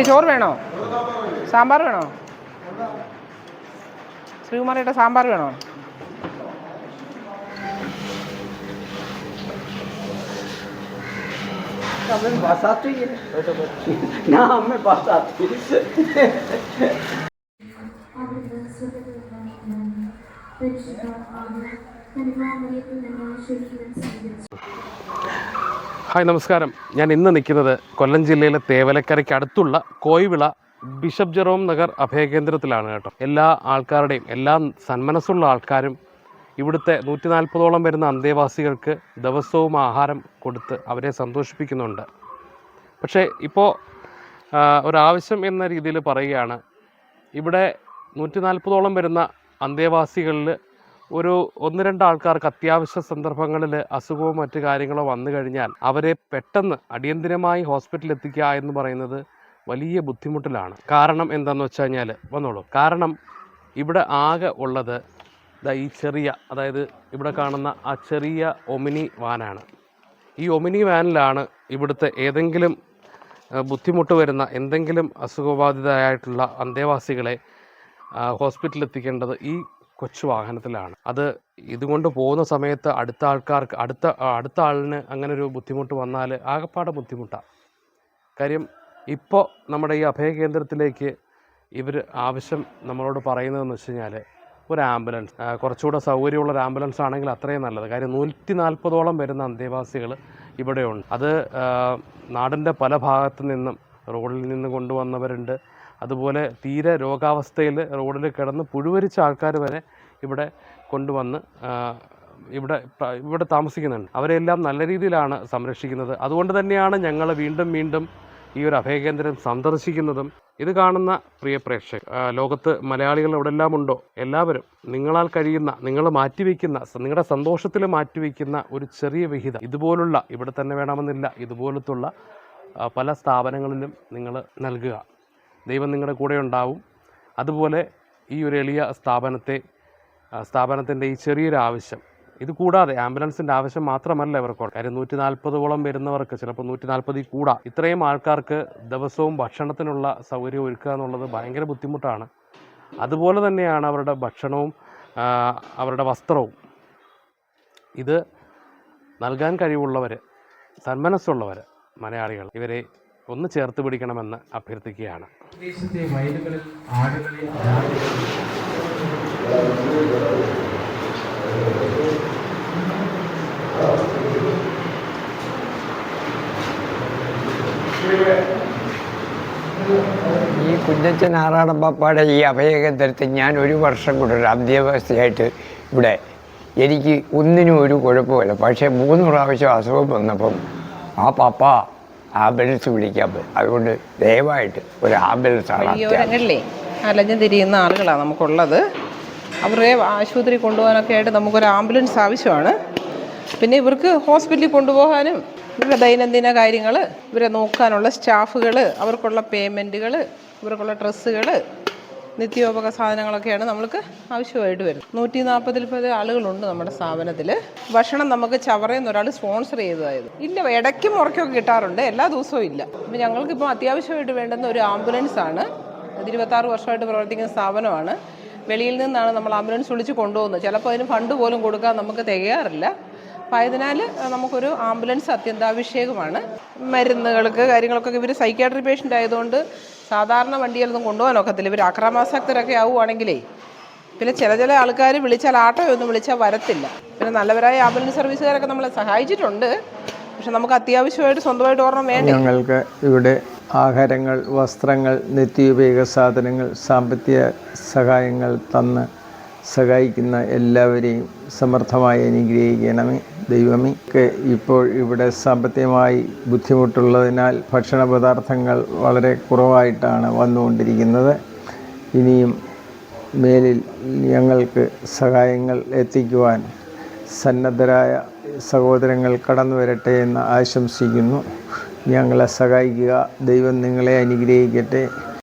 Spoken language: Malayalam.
കുട്ടി ചോറ് വേണോ? സാമ്പാർ വേണോ? ശ്രീകുമാറിയുടെ സാമ്പാർ വേണോ? പരിശുദ്ധ ആദ്യം പരിമാവലയത്തിൽ നിന്ന് ആശ്രയിക്കുവാൻ സ്വീകരിച്ചു. ഹായ് നമസ്കാരം. ഞാൻ ഇന്ന് നിൽക്കുന്നത് കൊല്ലം ജില്ലയിലെ തേവലക്കരയ്ക്ക് അടുത്തുള്ള കോയിവിള ബിഷപ്പ് ജെറോം നഗർ അഭയകേന്ദ്രത്തിലാണ് കേട്ടോ. എല്ലാ ആൾക്കാരുടെയും എല്ലാ സന്മനസ്സുള്ള ആൾക്കാരും ഇവിടുത്തെ നൂറ്റി നാൽപ്പതോളം വരുന്ന അന്തേവാസികൾക്ക് ദിവസവും ആഹാരം കൊടുത്ത് അവരെ സന്തോഷിപ്പിക്കുന്നുണ്ട്. പക്ഷേ ഇപ്പോൾ ഒരാവശ്യം എന്ന രീതിയിൽ പറയുകയാണ്. ഇവിടെ നൂറ്റി നാൽപ്പതോളം വരുന്ന അന്തേവാസികളിൽ ഒരു ഒന്ന് രണ്ട് ആൾക്കാർക്ക് അത്യാവശ്യ സന്ദർഭങ്ങളിൽ അസുഖവും മറ്റു കാര്യങ്ങളോ വന്നു കഴിഞ്ഞാൽ അവരെ പെട്ടെന്ന് അടിയന്തിരമായി ഹോസ്പിറ്റലിൽ എത്തിക്കുക എന്ന് പറയുന്നത് വലിയ ബുദ്ധിമുട്ടിലാണ്. കാരണം എന്താണെന്ന് വെച്ച് കഴിഞ്ഞാൽ വന്നോളൂ. കാരണം ഇവിടെ ആകെ ഉള്ളത് ഈ ചെറിയ അതായത് ഇവിടെ കാണുന്ന ആ ചെറിയ ഒമിനി വാനാണ്. ഈ ഒമിനി വാനിലാണ് ഇവിടുത്തെ ഏതെങ്കിലും ബുദ്ധിമുട്ട് വരുന്ന എന്തെങ്കിലും അസുഖബാധിതരായിട്ടുള്ള അന്തേവാസികളെ ഹോസ്പിറ്റലിൽ എത്തിക്കേണ്ടത്. ഈ കൊച്ചു വാഹനത്തിലാണ്. അത് ഇതുകൊണ്ട് പോകുന്ന സമയത്ത് അടുത്ത ആൾക്കാർക്ക് അടുത്ത അടുത്ത ആളിന് അങ്ങനെ ഒരു ബുദ്ധിമുട്ട് വന്നാൽ ആകെപ്പാടെ ബുദ്ധിമുട്ടാണ് കാര്യം ഇപ്പോൾ നമ്മുടെ ഈ അഭയ കേന്ദ്രത്തിലേക്ക് ഇവർ ആവശ്യം നമ്മളോട് പറയുന്നതെന്ന് വെച്ച് കഴിഞ്ഞാൽ ഒരു ആംബുലൻസ് കുറച്ചുകൂടെ സൗകര്യമുള്ള ഒരു ആംബുലൻസ് ആണെങ്കിൽ അത്രയും നല്ലത്. കാര്യം നൂറ്റി നാൽപ്പതോളം വരുന്ന അന്തേവാസികൾ ഇവിടെയുണ്ട്. അത് നാടിന്റെ പല ഭാഗത്തു നിന്നും റോഡിൽ നിന്ന് കൊണ്ടുവന്നവരുണ്ട്. അതുപോലെ തീരെ രോഗാവസ്ഥയിൽ റോഡിൽ കിടന്ന് പുഴുവരിച്ച ആൾക്കാർ വരെ ഇവിടെ കൊണ്ടുവന്ന് ഇവിടെ ഇവിടെ താമസിക്കുന്നുണ്ട്. അവരെല്ലാം നല്ല രീതിയിലാണ് സംരക്ഷിക്കുന്നത്. അതുകൊണ്ട് തന്നെയാണ് ഞങ്ങൾ വീണ്ടും വീണ്ടും ഈ ഒരു അഭയകേന്ദ്രം സന്ദർശിക്കുന്നതും. ഇത് കാണുന്ന പ്രിയ പ്രേക്ഷകർ ലോകത്ത് മലയാളികൾ എവിടെല്ലാം ഉണ്ടോ എല്ലാവരും നിങ്ങളാൽ കഴിയുന്ന നിങ്ങൾ മാറ്റിവെക്കുന്ന നിങ്ങളുടെ സന്തോഷത്തിൽ മാറ്റിവെക്കുന്ന ഒരു ചെറിയ വിഹിതം. ഇതുപോലുള്ള ഇവിടെ തന്നെ വേണമെന്നില്ല ഇതുപോലത്തുള്ള പല സ്ഥാപനങ്ങളിലും നിങ്ങൾ നൽകുക. ദൈവം നിങ്ങളുടെ കൂടെ ഉണ്ടാവും. അതുപോലെ ഈ ഒരു എളിയ സ്ഥാപനത്തെ സ്ഥാപനത്തിന്റെ ഈ ചെറിയൊരു ആവശ്യം ഇത് കൂടാതെ ആംബുലൻസിന്റെ ആവശ്യം മാത്രമല്ല ഇവർക്ക്. കാര്യം നൂറ്റി നാൽപ്പതോളം വരുന്നവർക്ക് ചിലപ്പോൾ നൂറ്റി നാൽപ്പതിൽ കൂടാ. ഇത്രയും ആൾക്കാർക്ക് ദിവസവും ഭക്ഷണത്തിനുള്ള സൗകര്യം ഒരുക്കുക എന്നുള്ളത് ഭയങ്കര ബുദ്ധിമുട്ടാണ്. അതുപോലെ തന്നെയാണ് അവരുടെ ഭക്ഷണവും അവരുടെ വസ്ത്രവും. ഇത് നൽകാൻ കഴിവുള്ളവർ സന്മനസ്സുള്ളവർ മലയാളികൾ ഇവരെ ഒന്ന് ചേർത്ത് പിടിക്കണമെന്ന് അഭ്യർത്ഥിക്കുകയാണ്. ദേശത്തെ വയലുകളിൽ ആടുകളെ ഈ കുഞ്ഞച്ചൻ ആറാടൻ പാപ്പാടെ ഈ അഭയകേന്ദ്രത്തിൽ ഞാൻ ഒരു വർഷം കൂടെ ഒരു അന്ത്യവസ്ഥയായിട്ട് ഇവിടെ എനിക്ക് ഒന്നിനും ഒരു കുഴപ്പമില്ല. പക്ഷേ മൂന്ന് പ്രാവശ്യം അസുഖം വന്നപ്പം ആ പാപ്പ ആംബുലൻസ് വിളിക്കാൻ പോയി. അതുകൊണ്ട് ദയവായിട്ട് ഒരു ആംബുലൻസ് ആണ് വഴിയോരങ്ങളിലേ അലഞ്ഞു തിരിയുന്ന ആളുകളാണ് നമുക്കുള്ളത്. അവരെ ആശുപത്രി കൊണ്ടുപോകാനൊക്കെ ആയിട്ട് നമുക്കൊരു ആംബുലൻസ് ആവശ്യമാണ്. പിന്നെ ഇവർക്ക് ഹോസ്പിറ്റലിൽ കൊണ്ടുപോകാനും ഇവരുടെ ദൈനംദിന കാര്യങ്ങൾ ഇവരെ നോക്കാനുള്ള സ്റ്റാഫുകൾ അവർക്കുള്ള പേയ്മെന്റുകൾ ഇവർക്കുള്ള ഡ്രസ്സുകൾ നിത്യോപക സാധനങ്ങളൊക്കെയാണ് നമ്മൾക്ക് ആവശ്യമായിട്ട് വരുന്നത്. നൂറ്റി നാൽപ്പതിൽ പത് ആളുകളുണ്ട് നമ്മുടെ സ്ഥാപനത്തിൽ ഭക്ഷണം നമുക്ക് ചവറയിൽ നിന്ന് ഒരാൾ സ്പോൺസർ ചെയ്തതായത്. ഇല്ല ഇടയ്ക്ക് മുറയ്ക്കൊക്കെ കിട്ടാറുണ്ട്. എല്ലാ ദിവസവും ഇല്ല. അപ്പം ഞങ്ങൾക്കിപ്പോൾ അത്യാവശ്യമായിട്ട് വേണ്ടുന്ന ഒരു ആംബുലൻസ് ആണ് അത് ഇരുപത്താറ് വർഷമായിട്ട് പ്രവർത്തിക്കുന്ന സ്ഥാപനമാണ്. വെളിയിൽ നിന്നാണ് നമ്മൾ ആംബുലൻസ് വിളിച്ച് കൊണ്ടുപോകുന്നത്. ചിലപ്പോൾ അതിന് ഫണ്ട് പോലും കൊടുക്കാൻ നമുക്ക് തികയാറില്ല അപ്പം ആയതിനാൽ നമുക്കൊരു ആംബുലൻസ് അത്യന്താഭിഷേകമാണ് മരുന്നുകൾക്ക് കാര്യങ്ങൾക്കൊക്കെ ഇവർ സൈക്യാട്രി പേഷ്യന്റ് ആയതുകൊണ്ട് സാധാരണ വണ്ടിയിലൊന്നും കൊണ്ടുപോകാൻ ഒക്കത്തില്ല. ഇവർ അക്രമാസക്തരൊക്കെ ആവുകയാണെങ്കിലേ പിന്നെ ചില ചില ആൾക്കാർ വിളിച്ചാൽ ആട്ടോയൊന്നും വിളിച്ചാൽ വരത്തില്ല. പിന്നെ നല്ലവരായ ആംബുലൻസ് സർവീസുകാരൊക്കെ നമ്മളെ സഹായിച്ചിട്ടുണ്ട്. പക്ഷെ നമുക്ക് അത്യാവശ്യമായിട്ട് സ്വന്തമായിട്ട് ഓർമ്മ വേണ്ട? ഞങ്ങൾക്ക് ഇവിടെ ആഹാരങ്ങൾ വസ്ത്രങ്ങൾ നിത്യോപയോഗ സാധനങ്ങൾ സാമ്പത്തിക സഹായങ്ങൾ തന്ന് സഹായിക്കുന്ന എല്ലാവരെയും സമർത്ഥമായി അനുഗ്രഹിക്കണമേ. ദൈവമേ ഒക്കെ ഇപ്പോൾ ഇവിടെ സാമ്പത്തികമായി ബുദ്ധിമുട്ടുള്ളതിനാൽ ഭക്ഷണ പദാർത്ഥങ്ങൾ വളരെ കുറവായിട്ടാണ് വന്നുകൊണ്ടിരിക്കുന്നത്. ഇനിയും മേലിൽ ഞങ്ങൾക്ക് സഹായങ്ങൾ എത്തിക്കുവാൻ സന്നദ്ധരായ സഹോദരങ്ങൾ കടന്നു വരട്ടെ എന്ന് ആശംസിക്കുന്നു. ഞങ്ങളെ സഹായിക്കുക. ദൈവം നിങ്ങളെ അനുഗ്രഹിക്കട്ടെ.